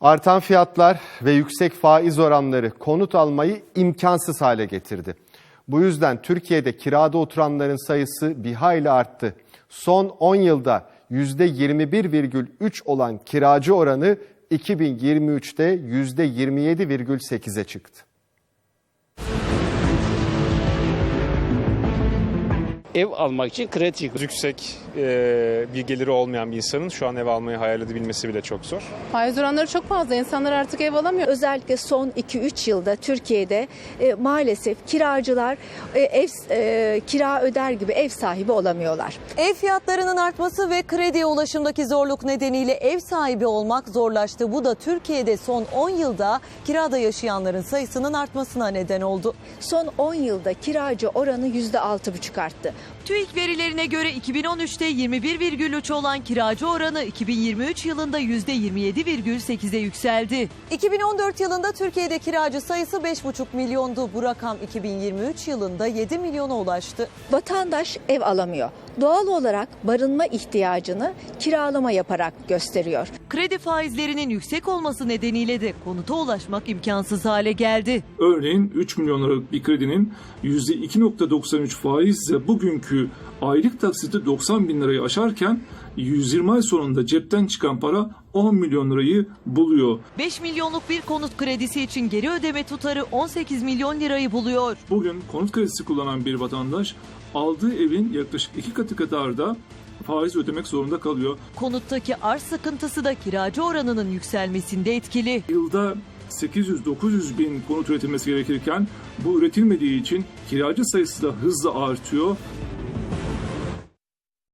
Artan fiyatlar ve yüksek faiz oranları konut almayı imkansız hale getirdi. Bu yüzden Türkiye'de kirada oturanların sayısı bir hayli arttı. Son 10 yılda %21,3 olan kiracı oranı 2023'te %27,8'e çıktı. Ev almak için kredi. Yüksek e, bir geliri olmayan bir insanın şu an ev almayı hayal edebilmesi bile çok zor. Faiz oranları çok fazla. İnsanlar artık ev alamıyor. Özellikle son 2-3 yılda Türkiye'de e, maalesef kiracılar e, ev e, kira öder gibi ev sahibi olamıyorlar. Ev fiyatlarının artması ve krediye ulaşımdaki zorluk nedeniyle ev sahibi olmak zorlaştı. Bu da Türkiye'de son 10 yılda kirada yaşayanların sayısının artmasına neden oldu. Son 10 yılda kiracı oranı %6,5 arttı. TÜİK verilerine göre 2013'te 21,3 olan kiracı oranı 2023 yılında %27,8'e yükseldi. 2014 yılında Türkiye'de kiracı sayısı 5,5 milyondu. Bu rakam 2023 yılında 7 milyona ulaştı. Vatandaş ev alamıyor. Doğal olarak barınma ihtiyacını kiralama yaparak gösteriyor. Kredi faizlerinin yüksek olması nedeniyle de konuta ulaşmak imkansız hale geldi. Örneğin 3 milyon liralık bir kredinin %2.93 faizle bugünkü aylık taksiti 90 bin lirayı aşarken 120 ay sonunda cepten çıkan para 10 milyon lirayı buluyor. 5 milyonluk bir konut kredisi için geri ödeme tutarı 18 milyon lirayı buluyor. Bugün konut kredisi kullanan bir vatandaş aldığı evin yaklaşık iki katı kadar da faiz ödemek zorunda kalıyor. Konuttaki arz sıkıntısı da kiracı oranının yükselmesinde etkili. Yılda 800-900 bin konut üretilmesi gerekirken bu üretilmediği için kiracı sayısı da hızla artıyor